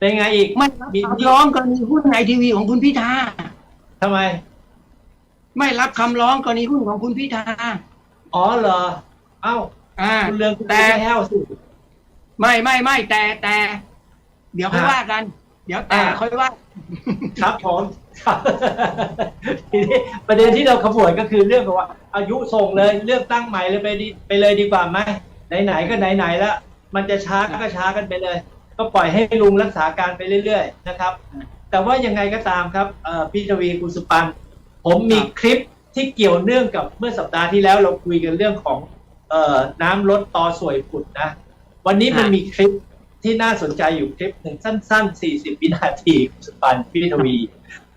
เป็นไงอีกไม่รับคำร้องกรณีหุ้นไอทีวีของคุณพิธาทำไม ไม่รับคำร้องกรณีหุ้นของคุณพิธาอ๋อเหรอ เอ้าอ่าคุณเรืองคุณแต่แห้วสิไม่ไม่ไม่แต่แต่ เดี๋ยวค่อยฮะว่ากัน เดี๋ยวแต่อ่าค่อยว่า ครับผมครับทีนี้ประเด็นที่เราขบวนก็คือเรื่องของว่า อายุส่งเลยเลือกตั้งใหม่เลยไปดีไปเลยดีกว่าไหมไหนๆก็ไหนๆแล้วมันจะช้าก็ช้ากันไปเลย ก็ปล่อยให้ลุงรักษาการไปเรื่อยๆนะครับ แต่ว่ายังไงก็ตามครับเอ่อพี่ทวีคุณสุปัน ผมมีคลิปที่เกี่ยวเนื่องกับเมื่อสัปดาห์ที่แล้วเราคุยกันเรื่องของเอ่อน้ำลดตอสวยผุดนะ วันนี้มันค่ะมีคลิปที่น่าสนใจอยู่คลิปหนึ่งสั้นๆ 40 วินาทีคุณสุปันพี่ทวี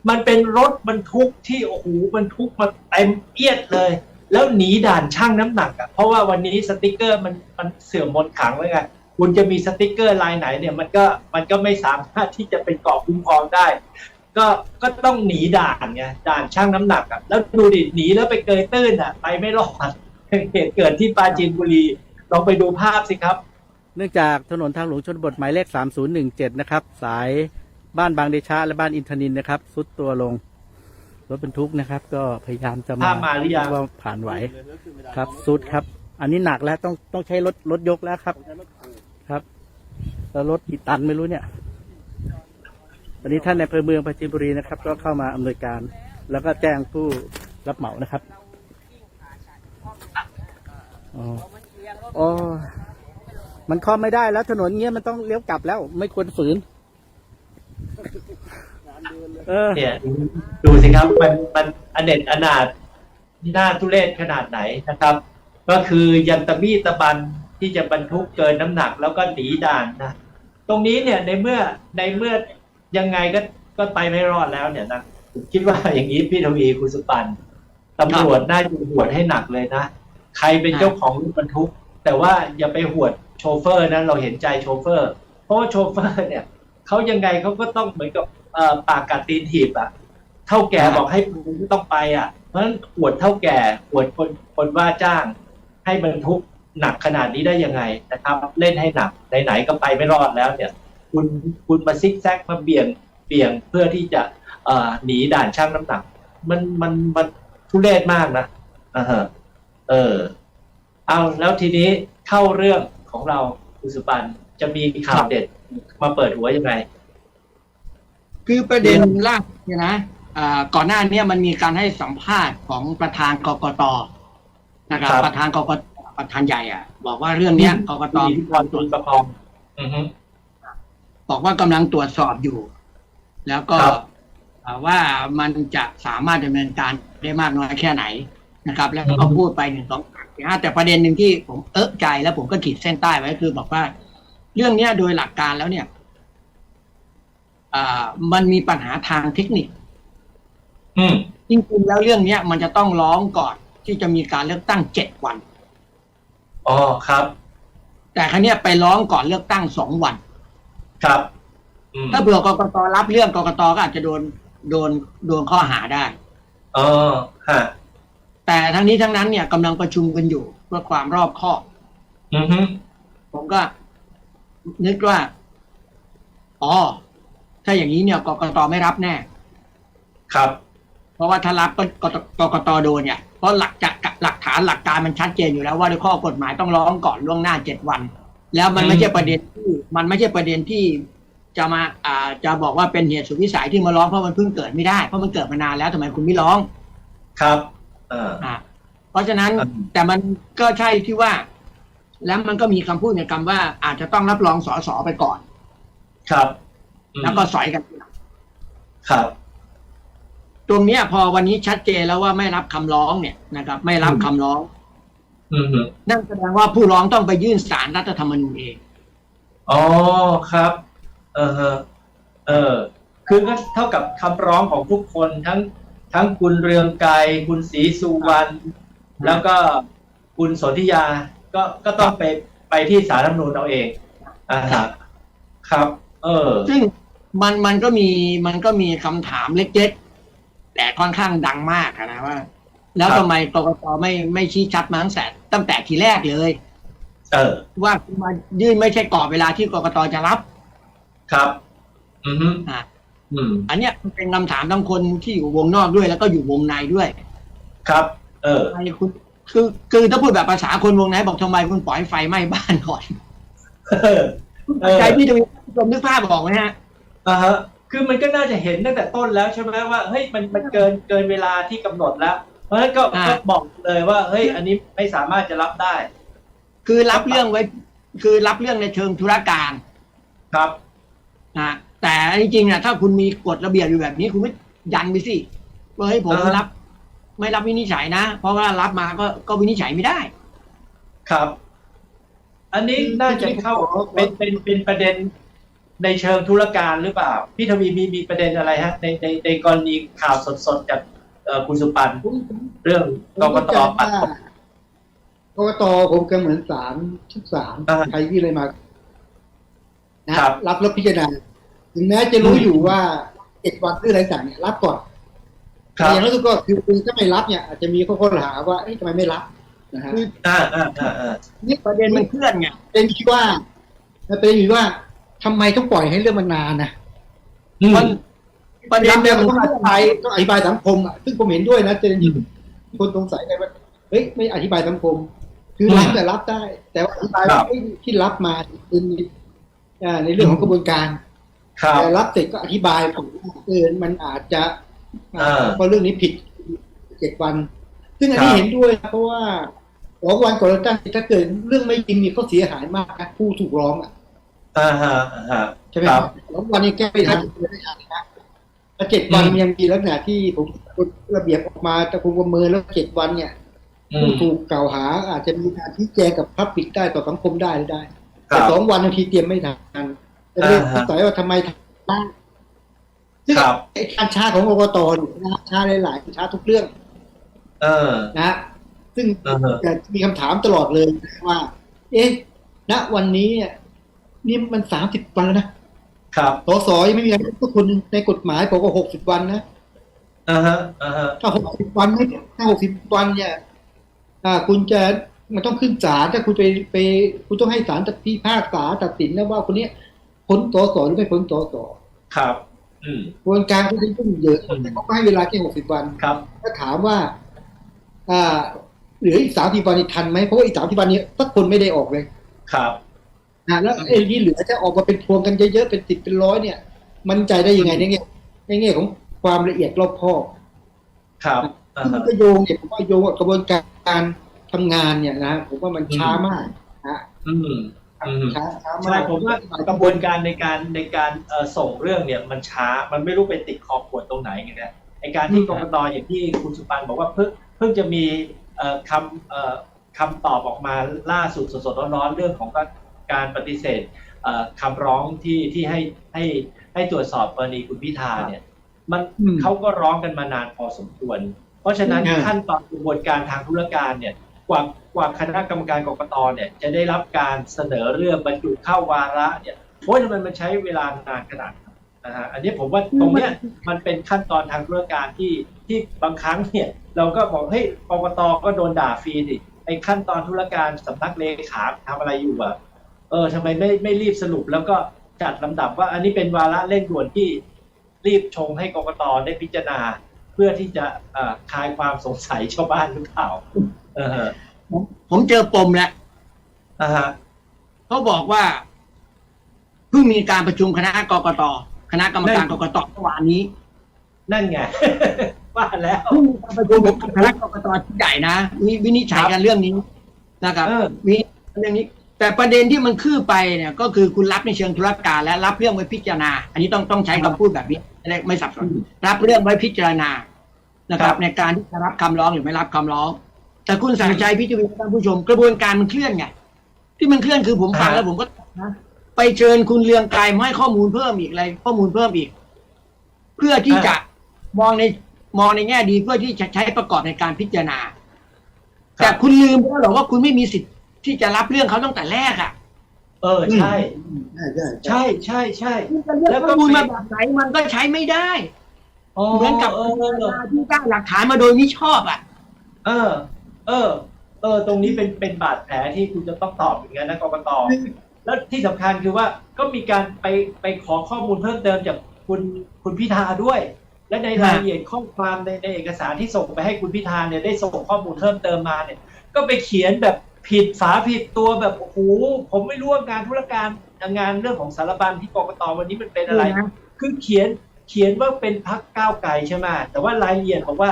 มันเป็นรถบรรทุกที่โอ้โหบรรทุกมาเต็มเอียดเลย แล้วหนีด่านช่างน้ำหนักอะเพราะว่าวันนี้สติกเกอร์มันมันเสื่อมมนต์ขลังแล้วไง คุณจะมีสติกเกอร์ลายไหนเนี่ยมันก็มันก็ไม่สามารถที่จะเป็นเกราะคุ้มครองได้ ก็ก็ต้องหนีด่านไงด่านช่างน้ำหนักอะแล้วดูดิหนีแล้วไปเกยตื้นอะ ไปไม่รอดเหตุเกิดที่ปราจีนบุรีลองไปดูภาพสิครับ เนื่องจากถนนทางหลวงชนบทหมายเลข 3017 นะครับ สายบ้านบางเดชะและบ้านอินทนินนะครับสุดตัวลงรถบรรทุกนะครับ ก็พยายามจะมาภาพมาหรือยังว่าผ่านไหวครับสุดครับ อันนี้หนักแล้วต้องต้องใช้รถรถยกแล้วครับครับ แล้วรถกี่ตันไม่รู้เนี่ย วันนี้ท่านในอำเภอเมืองปราจีนบุรีนะครับ ก็เข้ามาอำนวยการ แล้วก็แจ้งผู้รับเหมานะครับอ๋ออ๋อมันคล่อไม่ได้แล้วถนนเงี้ยมันต้องเลี้ยวกลับแล้ว ไม่ควรฝืนเออเนี่ยดูสิครับ มันมันอเนจอนาถหน้าทุเรศขนาดไหนนะครับ ก็คือยันตะบี้ตะบันที่จะบรรทุกเกินน้ำหนักแล้วก็หนีด่านนะ ตรงนี้เนี่ยในเมื่อในเมื่อยังไงก็ก็ไปไม่รอดแล้วเนี่ยนะผมคิดว่าอย่างนี้พี่ทวีคุณสุปันตำรวจน่าจะหวดให้หนักเลยนะ ใครเป็นเจ้าของรถบรรทุก แต่ว่าอย่าไปหวดโชเฟอร์นะเราเห็นใจโชเฟอร์ เพราะว่าโชเฟอร์เนี่ยเขายังไงเขาก็ต้องเหมือนกับปากกัดตีนถีบอะเท่าแก่บอกให้ปูต้องไปอะเพราะฉะนั้นอวดเท่าแก่อวดคนคนว่าจ้างให้บรรทุก หนักขนาดนี้ได้ยังไงนะครับ เล่นให้หนักไหนๆก็ไปไม่รอดแล้วเนี่ย คุณคุณมาซิกแซกมาเบี่ยงเบี่ยงเพื่อที่จะเอ่อหนีด่านช่างน้ำหนัก มันมันมันทุเรศมากนะอ่าฮะเออ เอาแล้วทีนี้เข้าเรื่องของเราคุณสุปันจะมีข่าวเด็ดมาเปิดหัวยังไง คือประเด็นล่าสุดเนี่ยนะอ่าก่อนหน้าเนี้มันมีการให้สัมภาษณ์ของประธานกกตนะครับครับประธานกกต ประธานใหญ่อะ บอกว่าเรื่องเนี้ยกกตมีพิพรตุลประคองอือฮึบอกว่ากำลังตรวจสอบอยู่ แล้วก็ครับอ่าว่ามันจะสามารถดำเนินการได้มากน้อยแค่ไหนนะครับ แล้วก็พูดไปหนึ่งสองสามสี่ห้าแต่ประเด็นหนึ่งที่ผมเอะใจแล้วผมก็ขีดเส้นใต้ไว้คือบอกว่า เรื่องเนี้ยโดยหลักการแล้วเนี่ยอ่ามันมีปัญหาทางเทคนิคอืมจริงๆแล้วเรื่องเนี้ย มันจะต้องร้องก่อนที่จะมีการเลือกตั้งเจ็ดวัน อ๋อครับ แต่ครั้งนี้ยไปร้องก่อนเลือกตั้งสองวัน ครับ อืมถ้าเผื่อกกตรับเรื่องกกตก็อาจจะโดนโดนโดนข้อหาได้ อ๋อฮะแต่ทั้งนี้ทั้งนั้นเนี่ยกำลังประชุมกันอยู่เพื่อความรอบคอบ อือฮึผมก็ นึกว่า อ๋อ ถ้าอย่างนี้เนี่ยกกตไม่รับแน่ ครับ เพราะว่าถ้ารับก็กตกกตโดนเนี่ยเพ ราะหลักจะหลักฐานหลักการมันชัดเจนอยู่แล้วว่าด้วยข้อกฎหมายต้องร้องก่อนล่วงหน้าเจ็ดวัน แล้วมันอืมไม่ใช่ประเด็นที่มันไม่ใช่ประเด็นที่จะมาอ่าจะบอกว่าเป็นเหตุสุดวิสัยที่มาร้องเพราะมันเพิ่งเกิดไม่ได้เพราะมันเกิดมานานแล้วทำไมคุณไม่ร้อง ครับเอออ่าเพราะฉะนั้นอืมแต่มันก็ใช่ที่ว่า แล้วมันก็มีคำพูดในคำว่า อาจจะต้องรับรองสอสอไปก่อน ครับอืมแล้วก็สอยกันทีหลังครับ ตรงเนี้ยพอวันนี้ชัดเจนแล้วว่าไม่รับคำร้องเนี่ยนะครับ ไม่รับอืมคำร้องอืมฮึนั่นแสดงว่าผู้ร้องต้องไปยื่นสารรัฐธรรมนูญเองอ๋อครับ เออฮะเออ คือก็เท่ากับคำร้องของทุกคนทั้งทั้งคุณเรืองไกรคุณศรีสุวรรณแล้วก็คุณสนธิยา ก็ก็ต้องไปไปที่สารรัฐธรรมนูญเอาเองอ่าฮะครับ เออ ซึ่งมันมันก็มีมันก็มีคำถามเล็กๆ แต่ค่อนข้างดังมากอะนะว่า แล้วครับทำไมกกตไม่ไม่ชี้ชัดมาตั้งแต่ตั้งแต่ทีแรกเลย เออ ว่าคุณมายื่นไม่ใช่กรอบเวลาที่กกตจะรับ ครับ อืมฮึอะอืมอันเนี้ยมันเป็นคำถามทั้งคนที่อยู่วงนอกด้วยแล้วก็อยู่วงในด้วย ครับ เออทำไมคุณคือคือถ้าพูดแบบภาษาคนวงในบอกทำไมคุณปล่อยให้ไฟไหม้บ้านก่อนเออเออใจพี่ทวีชมนึกภาพบอกไหมฮะอ่าฮะ คือมันก็น่าจะเห็นตั้งแต่ต้นแล้วใช่ไหมว่าเฮ้ยมันมันเกินเกินเวลาที่กำหนดแล้ว เพราะฉะนั้นก็อ่าก็บอกเลยว่าเฮ้ยอันนี้ไม่สามารถจะรับได้ คือรับเรื่องไว้ คือรับเรื่องในเชิงธุรการครับนะแต่จริงๆนะถ้าคุณมีกฎระเบียบอยู่แบบนี้คุณไม่ยันไปสิว่าเฮ้ยผมอ่าฮะรับ ไม่รับวินิจฉัยนะ เพราะว่ารับมาก็ก็วินิจฉัยไม่ได้ ครับ อันนี้น่าจะเข้าเป็นเป็นเป็นประเด็น ในเชิงธุรการหรือเปล่า พี่ทวีมีมีประเด็นอะไรฮะ ในในในกรณีข่าวสดๆจากเอ่อคุณสุปันธ์เรื่องกกตปัดตกกกตคงจะเหมือนศาลทุกศาลอ่าใครที่เลยมานะครับรับแล้วพิจารณาถึงแม้จะรู้อยู่ว่าเจ็ดวันหรืออะไรต่างเนี่ย รับก่อนครัแต่บอย่างนั้นก็คือถ้าไม่รับเนี่ยอาจจะมีข้อข้อหาว่าเอ๊ะทำไมไม่รับนะฮะอ่าอ่าอ่าอ่านี่ประเด็นมันเคลื่อนไงเป็นที่ว่าประเด็นอยู่ว่า ทำไมต้องปล่อยให้เรื่องมันนานนะอืมมันประเด็นเนี่เนี่ยยมัมันนต้องอธิบายต้องอธิบายสังคมอะซึ่งผมเห็นด้วยนะแต่ที่คนสงสัยกันว่าเฮ้ยไม่อธิบายสังคม คือรับแต่รับได้ แต่ว่าอธิบายว่าเอ้ยที่รับมาเป็นอ่าในเรื่องของกระบวนการครับแต่รับเสร็จก็อธิบายผมว่าเออมันอาจจะอ่าเพราะเรื่องนี้ผิดเจ็ดวัน ซึ่งอันนี้ครับเห็นด้วยนะเพราะว่าสองวันก่อนเลือกตั้งถ้าเกิดเรื่องไม่จริงมีเขาเสียหายมากนะผู้ถูกร้องอะ อ่าฮะอ่าฮะ ใช่ไหมครับสองวันนี้แก้ไม่ทันไม่ทันนะถ้าเจ็ดวันอืม ยังมีลักษณะที่ผมระเบียบออกมาแต่คุณประเมินแล้วเจ็ดวันเนี่ยอืผู้มถูกกล่าวหา อาจจะมีการชี้แจงกับพับปิดได้ต่อสังคมได้ได้ครัแต่บสองวันบางทีเตรียมไม่ทันแต่เรื่องอ่าสฮะงสัยว่าทำไมทำได้ซึ่งครับไอ้การช้าของกกตเนี่ยนะช้าหลายๆช้าทุกเรื่องเออ นะฮะซึ่ง อ่าฮะ จะมีคำถามตลอดเลยว่า เอ๊ะ ณ วันนี้เนี่ย นี่มันสามสิบวันแล้วนะครับสสยังไม่มีอะไรทุกคนในกฎหมายบอกว่าหกสิบวันนะอ่าฮะอ่าฮะถ้าหกสิบวันไม่ถ้าหกสิบวันเนี่ย อ่า คุณจะมันต้องขึ้นศาลถ้าคุณไปไป คุณต้องให้ศาลตัดพิพากษาตัดสินนะว่าคนเนี้ยพ้นสสหรือไม่พ้นสสครับ อืมกระบวนการก็จะยุ่งเหยิงอืมแต่เขาก็ให้เวลาแค่หกสิบวันครับถ้าถามว่า อ่าเหลืออีกสามสิบวันนี่ทันไหมเพราะว่าอีกสามสิบวันนี้สักคนไม่ได้ออกเลย ครับ นะแล้วไอ้ที่เหลือจะออกมาเป็นพวงกันเยอะๆเป็นสิบเป็นร้อยเนี่ย มันใจได้ยังไงในแง่ในแง่ของความละเอียดรอบคอบครับอ่าซึ่งมัฮะนก็โยงเนี่ยผมว่าโยงกับกระบวนการทำงานเนี่ยนะผมว่ามันช้ามากนะอืมอืมช้าช้ามากใช่ผมว่ากระบวนการในการในการเอ่อส่งเรื่องเนี่ยมันช้ามันไม่รู้ไปติดคอขวดตรงไหนไงนะไอการที่กรกตอย่างที่คุณสุปันบอกว่าเพิ่งเพิ่งจะมีเอ่อคำเอ่อคำตอบออกมาล่าสุดสดๆร้อนๆเรื่องของ การปฏิเสธเอ่อคำร้องที่ที่ให้ให้ให้ตรวจสอบกรณีคุณพิธาเนี่ยมันอืมเขาก็ร้องกันมานานพอสมควร เพราะฉะนั้นอืมขั้นตอนกระบวนการทางธุรการเนี่ยกว่ากว่าคณะกรรมการกรกตเนี่ยจะได้รับการเสนอเรื่องบรรจุเข้าวาระเนี่ยโอ้ยมันมันใช้เวลานานขนาดนั้นนะฮะอันนี้ผมว่าตรงเนี้ยมันเป็นขั้นตอนทางธุรการที่ที่บางครั้งเนี่ยเราก็บอกเฮ้ยกรกตก็โดนด่าฟรีดิไอ้ขั้นตอนธุรการสำนักเลขาทำอะไรอยู่อะ เออทำไมไม่ไม่รีบสรุปแล้วก็จัดลำดับว่าอันนี้เป็นวาระเร่งด่วนที่รีบชงให้กรกตได้พิจารณา เพื่อที่จะเอ่อคลายความสงสัยชาวบ้านหรือเปล่าเออผมผมเจอปมแล้วอ่าฮะเขาบอกว่าเพิ่งมีการประชุมคณะกกตคณะกรรมการกกตเมื่อวานนี้ นั่นไงว่าแล้วเพิ่งมีการประชุมคณะกกตที่ใหญ่นะมีวินิจฉัยกันเรื่องนี้นะครับเออมีเรื่องนี้ แต่ประเด็นที่มันคืบไปเนี่ยก็คือคุณรับในเชิงธุรการและรับเรื่องไว้พิจารณา อันนี้ต้องต้องใช้คำพูดแบบนี้จะได้ไม่สับสนรับเรื่องไว้พิจารณานะครับ ในการที่จะรับคำร้องหรือไม่รับคำร้อง แต่คุณสังชัยพิจารณาท่านผู้ชม กระบวนการมันเคลื่อนไงที่มันเคลื่อนคือผมฟังแล้วผมก็นะไปเชิญคุณเรืองไกรมาให้ข้อมูลเพิ่มอีกอะไร ข้อมูลเพิ่มอีก เพื่อที่จะมองในมองในแง่ดีเพื่อที่จะใช้ประกอบในการพิจารณา แต่คุณลืมไปแล้วเหรอว่าคุณไม่มีสิทธิ์ ที่จะรับเรื่องเขาตั้งแต่แรกอะ เออใช่ใช่ใช่ใช่ใช่ใช่คุณจะเลือกข้อมูลมาแบบไหนมันก็ใช้ไม่ได้ เหมือนกับเออเออ ที่ได้หลักฐานมาโดยมิชอบอะ เออ เออ เออ ตรงนี้เป็น เป็นบาดแผลที่คุณจะต้องตอบอย่างนั้นนะกรกตแล้วที่สำคัญคือว่าก็มีการไป ไปขอข้อมูลเพิ่มเติมจากคุณ คุณพิธาด้วย และในรายละเอียดข้อความในในเอกสารที่ส่งไปให้คุณพิธาเนี่ยได้ส่งข้อมูลเพิ่มเติมมาเนี่ย ก็ไปเขียนแบบ ผิดฝาผิดตัวแบบโอ้โหผมไม่รู้ว่างานธุรการงานเรื่องของสารบัญที่กกตวันนี้มันเป็นอะไร คือเขียนเขียนว่าเป็นพักก้าวไกลใช่ไหมแต่ว่ารายละเอียดบอกว่า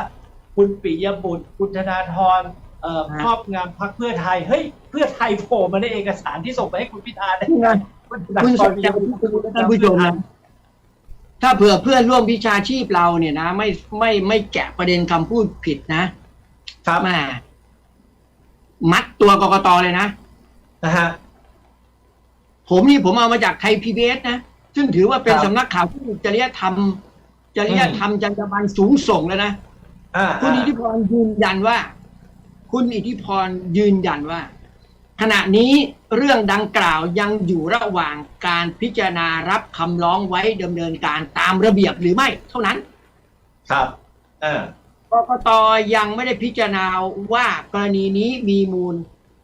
คุณปิยบุตร คุณธนาธรเอ่อฮะครอบงำพักเพื่อไทยเฮ้ยเพื่อไทยโผล่มาในเอกสารที่ส่งไปให้คุณพิธาได้นี่ไงคุณธคุณนาธสรนปิใจยบุตรท่านผู้ชมนะถ้าเผื่อเพื่อนร่วมวิชาชีพเราเนี่ยนะ ไม่ไม่ไม่แกะประเด็นคำพูดผิดนะครับแม่ มัดตัวกกตเลยนะ นะฮะ ผมนี่ผมเอามาจากไทยพีบีนะ ซึ่งถือว่าเป็นครับ สำนักข่าวที่มีจริยธรรม จริยธรรมจรรยาบรรณสูงส่งแล้วนะ อ่าคุณอิทธิพรยืนยันว่า คุณอิทธิพรยืนยันว่า ขณะนี้เรื่องดังกล่าวยังอยู่ระหว่างการพิจารณารับคำร้องไว้ดำเนินการตามระเบียบหรือไม่ เท่านั้น ครับอ่า กกตยังไม่ได้พิจารณาว่ากรณีนี้มีมูล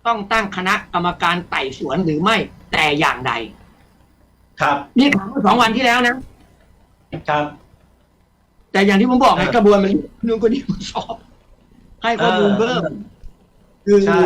ต้องตั้งคณะกรรมการไต่สวนหรือไม่แต่อย่างใด ครับ นี่ถามเมื่อสองวันที่แล้วนะ ครับ แต่อย่างที่ผมบอกไงเออกระบวนมันนู่นก็นี่มาสอบ ให้ข้อมูลเพิ่มคือใช่